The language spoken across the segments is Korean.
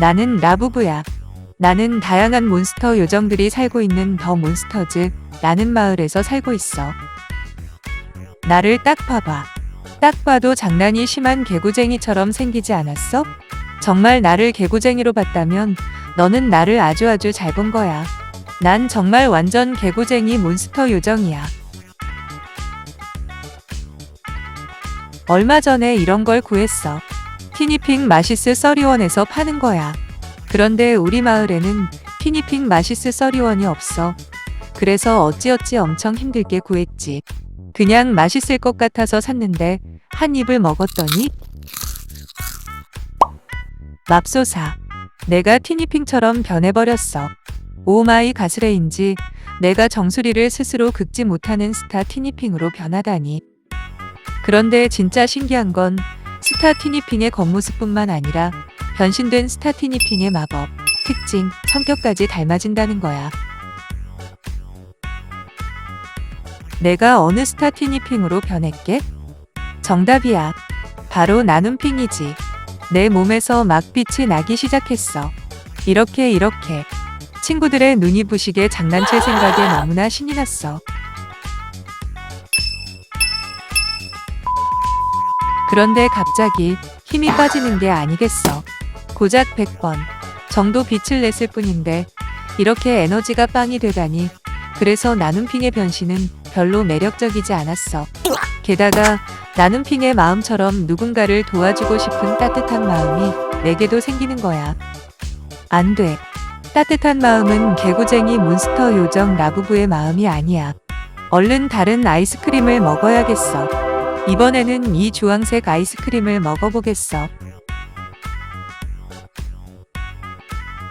나는 라부부야. 나는 다양한 몬스터 요정들이 살고 있는 더 몬스터즈 라는 마을에서 살고 있어. 나를 딱 봐봐. 딱 봐도 장난이 심한 개구쟁이처럼 생기지 않았어? 정말 나를 개구쟁이로 봤다면 너는 나를 아주 아주 잘 본 거야. 난 정말 완전 개구쟁이 몬스터 요정이야. 얼마 전에 이런 걸 구했어. 티니핑 마시스 써리원에서 파는 거야. 그런데 우리 마을에는 티니핑 마시스 써리원이 없어. 그래서 어찌어찌 엄청 힘들게 구했지. 그냥 맛있을 것 같아서 샀는데 한 입을 먹었더니 맙소사. 내가 티니핑처럼 변해버렸어. 오마이 가스레인지 내가 정수리를 스스로 긁지 못하는 스타 티니핑으로 변하다니. 그런데 진짜 신기한 건 스타 티니핑의 겉모습뿐만 아니라 변신된 스타 티니핑의 마법, 특징, 성격까지 닮아진다는 거야. 내가 어느 스타 티니핑으로 변했게? 정답이야. 바로 나눔핑이지. 내 몸에서 막 빛이 나기 시작했어. 이렇게 이렇게. 친구들의 눈이 부시게 장난칠 생각에 너무나 신이 났어. 그런데 갑자기 힘이 빠지는 게 아니겠어. 고작 100번 정도 빛을 냈을 뿐인데 이렇게 에너지가 빵이 되다니 그래서 나눔핑의 변신은 별로 매력적이지 않았어. 게다가 나눔핑의 마음처럼 누군가를 도와주고 싶은 따뜻한 마음이 내게도 생기는 거야. 안 돼. 따뜻한 마음은 개구쟁이 몬스터 요정 라부부의 마음이 아니야. 얼른 다른 아이스크림을 먹어야겠어. 이번에는 이 주황색 아이스크림을 먹어보겠어.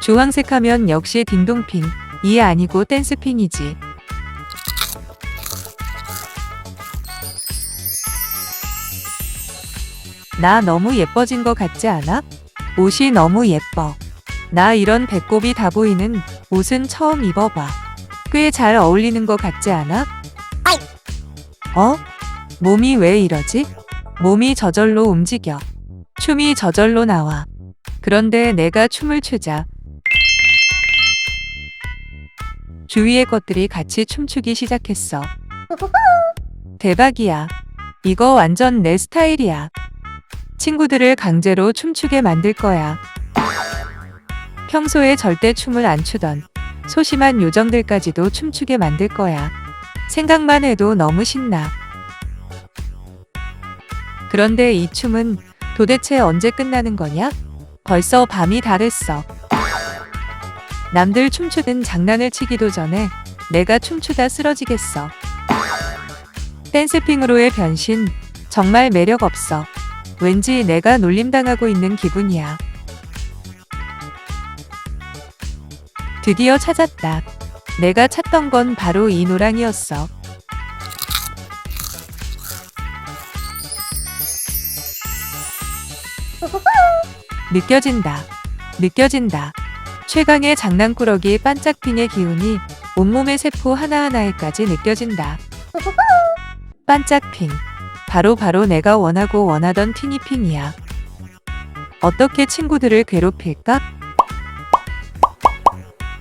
주황색 하면 역시 딩동핑. 이 아니고 댄스핑이지. 나 너무 예뻐진 것 같지 않아? 옷이 너무 예뻐. 나 이런 배꼽이 다 보이는 옷은 처음 입어봐. 꽤 잘 어울리는 것 같지 않아? 어? 몸이 왜 이러지? 몸이 저절로 움직여. 춤이 저절로 나와. 그런데 내가 춤을 추자. 주위의 것들이 같이 춤추기 시작했어. 대박이야. 이거 완전 내 스타일이야. 친구들을 강제로 춤추게 만들 거야. 평소에 절대 춤을 안 추던 소심한 요정들까지도 춤추게 만들 거야. 생각만 해도 너무 신나. 그런데 이 춤은 도대체 언제 끝나는 거냐? 벌써 밤이 다 됐어. 남들 춤추든 장난을 치기도 전에 내가 춤추다 쓰러지겠어. 댄스핑으로의 변신 정말 매력 없어. 왠지 내가 놀림당하고 있는 기분이야. 드디어 찾았다. 내가 찾던 건 바로 이 노랑이었어. 느껴진다. 느껴진다. 최강의 장난꾸러기 반짝핑의 기운이 온몸의 세포 하나하나에까지 느껴진다. 반짝핑. 바로 바로 내가 원하고 원하던 티니핑이야. 어떻게 친구들을 괴롭힐까?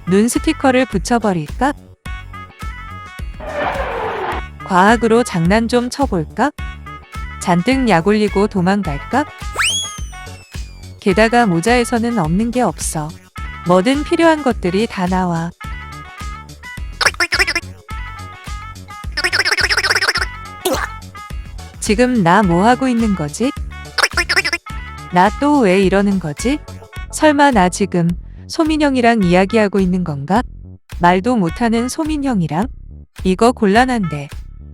눈 스티커를 붙여버릴까? 과학으로 장난 좀 쳐볼까? 잔뜩 약 올리고 도망갈까? 게다가 모자에서는 없는 게 없어. 뭐든 필요한 것들이 다 나와. 지금 나 뭐 하고 있는 거지? 나 또 왜 이러는 거지? 설마 나 지금 소민형이랑 이야기하고 있는 건가? 말도 못하는 소민형이랑? 이거 곤란한데.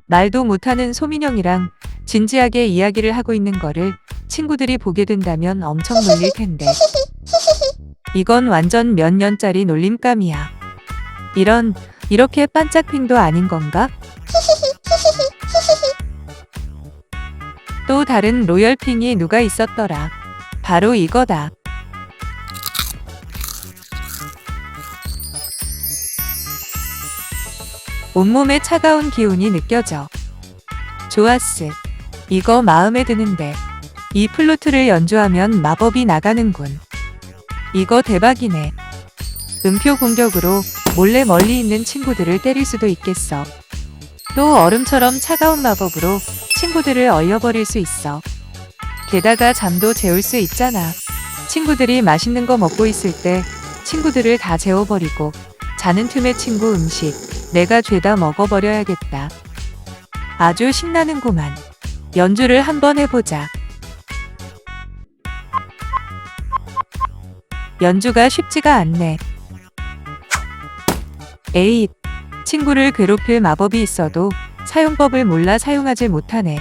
말도 못하는 소민형이랑 진지하게 이야기를 하고 있는 거를 친구들이 보게 된다면 엄청 놀릴 텐데. 이건 완전 몇 년짜리 놀림감이야. 이런, 이렇게 반짝핑도 아닌 건가? 또 다른 로열핑이 누가 있었더라. 바로 이거다. 온몸에 차가운 기운이 느껴져. 좋았스. 이거 마음에 드는데. 이 플루트를 연주하면 마법이 나가는군. 이거 대박이네. 음표 공격으로 몰래 멀리 있는 친구들을 때릴 수도 있겠어. 또 얼음처럼 차가운 마법으로 친구들을 얼려버릴 수 있어. 게다가 잠도 재울 수 있잖아. 친구들이 맛있는 거 먹고 있을 때 친구들을 다 재워버리고 자는 틈에 친구 음식 내가 죄다 먹어버려야겠다. 아주 신나는구만. 연주를 한번 해보자. 연주가 쉽지가 않네. 에잇. 친구를 괴롭힐 마법이 있어도 사용법을 몰라 사용하지 못하네.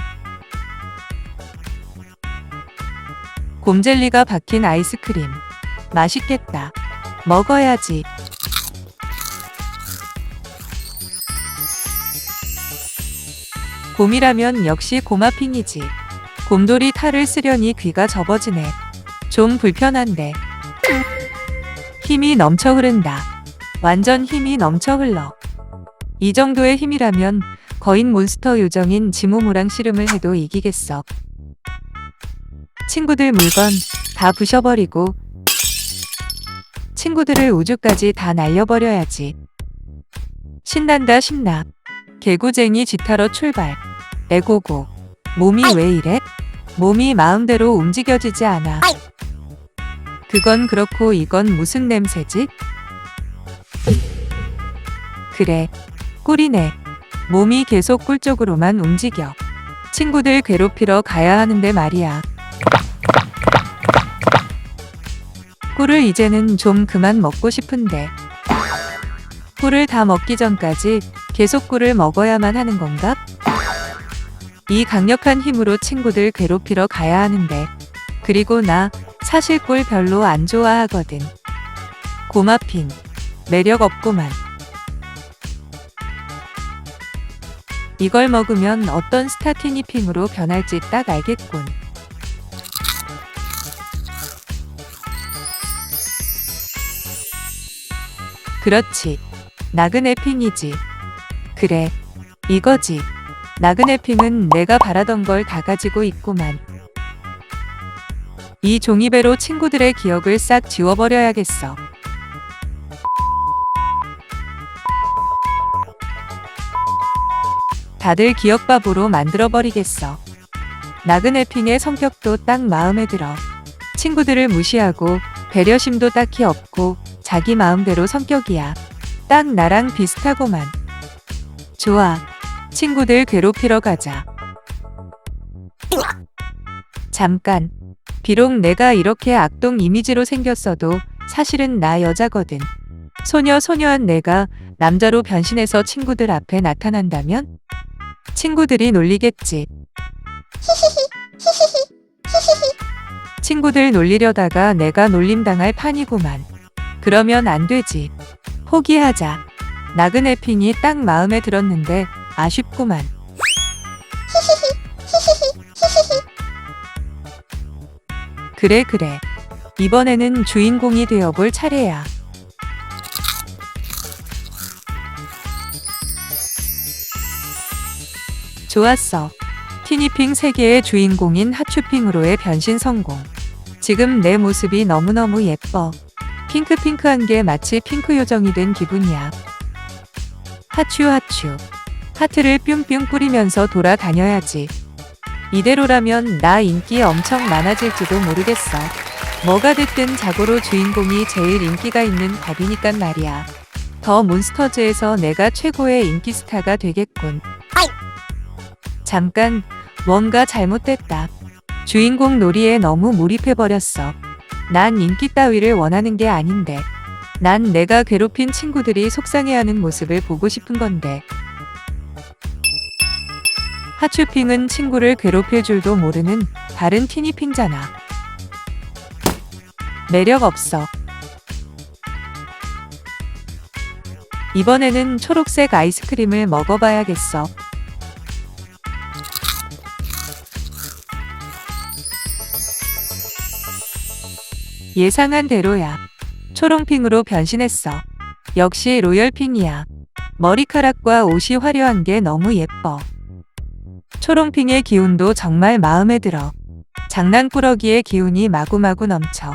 곰젤리가 박힌 아이스크림. 맛있겠다. 먹어야지. 곰이라면 역시 고마핑이지. 곰돌이 탈을 쓰려니 귀가 접어지네. 좀 불편한데. 힘이 넘쳐 흐른다. 완전 힘이 넘쳐 흘러. 이 정도의 힘이라면 거인 몬스터 요정인 지모모랑 씨름을 해도 이기겠어. 친구들 물건 다 부셔버리고 친구들을 우주까지 다 날려버려야지. 신난다 신나. 개구쟁이 지타러 출발. 에고고. 몸이 왜 이래? 몸이 마음대로 움직여지지 않아. 그건 그렇고 이건 무슨 냄새지? 그래. 꿀이네. 몸이 계속 꿀 쪽으로만 움직여. 친구들 괴롭히러 가야 하는데 말이야. 꿀을 이제는 좀 그만 먹고 싶은데. 꿀을 다 먹기 전까지 계속 꿀을 먹어야만 하는 건가? 이 강력한 힘으로 친구들 괴롭히러 가야 하는데. 그리고 나 사실 꿀 별로 안 좋아하거든. 고마핑. 매력 없구만. 이걸 먹으면 어떤 스타티니핑으로 변할지 딱 알겠군. 그렇지. 나그네핑이지. 그래. 이거지. 나그네핑은 내가 바라던 걸 다 가지고 있구만. 이 종이배로 친구들의 기억을 싹 지워버려야겠어. 다들 기억밥으로 만들어버리겠어. 나그네핑의 성격도 딱 마음에 들어. 친구들을 무시하고 배려심도 딱히 없고 자기 마음대로 성격이야. 딱 나랑 비슷하고만. 좋아. 친구들 괴롭히러 가자. 잠깐. 비록 내가 이렇게 악동 이미지로 생겼어도 사실은 나 여자거든. 소녀 소녀한 내가 남자로 변신해서 친구들 앞에 나타난다면? 친구들이 놀리겠지. 친구들 놀리려다가 내가 놀림당할 판이구만. 그러면 안 되지. 포기하자. 나그네 핑이 딱 마음에 들었는데 아쉽구만. 그래 그래. 이번에는 주인공이 되어볼 차례야. 좋았어. 티니핑 세계의 주인공인 하츄핑으로의 변신 성공. 지금 내 모습이 너무너무 예뻐. 핑크핑크한 게 마치 핑크 요정이 된 기분이야. 하츄 하츄. 하트를 뿅뿅 뿌리면서 돌아다녀야지. 이대로라면 나 인기 엄청 많아질지도 모르겠어. 뭐가 됐든 자고로 주인공이 제일 인기가 있는 법이니깐 말이야. 더 몬스터즈에서 내가 최고의 인기 스타가 되겠군. 잠깐, 뭔가 잘못됐다. 주인공 놀이에 너무 몰입해버렸어. 난 인기 따위를 원하는 게 아닌데. 난 내가 괴롭힌 친구들이 속상해하는 모습을 보고 싶은 건데. 하츄핑은 친구를 괴롭힐 줄도 모르는 다른 티니핑잖아. 매력 없어. 이번에는 초록색 아이스크림을 먹어봐야겠어. 예상한 대로야. 초롱핑으로 변신했어. 역시 로열핑이야. 머리카락과 옷이 화려한 게 너무 예뻐. 초롱핑의 기운도 정말 마음에 들어. 장난꾸러기의 기운이 마구마구 넘쳐.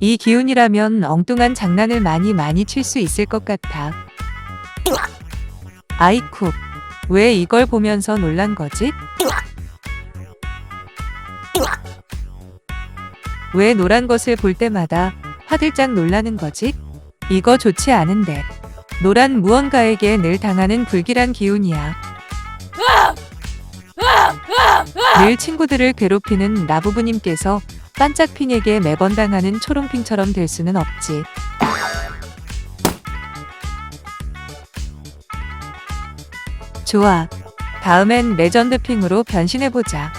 이 기운이라면 엉뚱한 장난을 많이 많이 칠 수 있을 것 같아. 아이쿠, 왜 이걸 보면서 놀란 거지? 왜 노란 것을 볼 때마다 화들짝 놀라는 거지? 이거 좋지 않은데. 노란 무언가에게 늘 당하는 불길한 기운이야. 늘 친구들을 괴롭히는 나 부부님께서 반짝핑에게 매번 당하는 초롱핑처럼 될 수는 없지. 좋아. 다음엔 레전드 핑으로 변신해보자.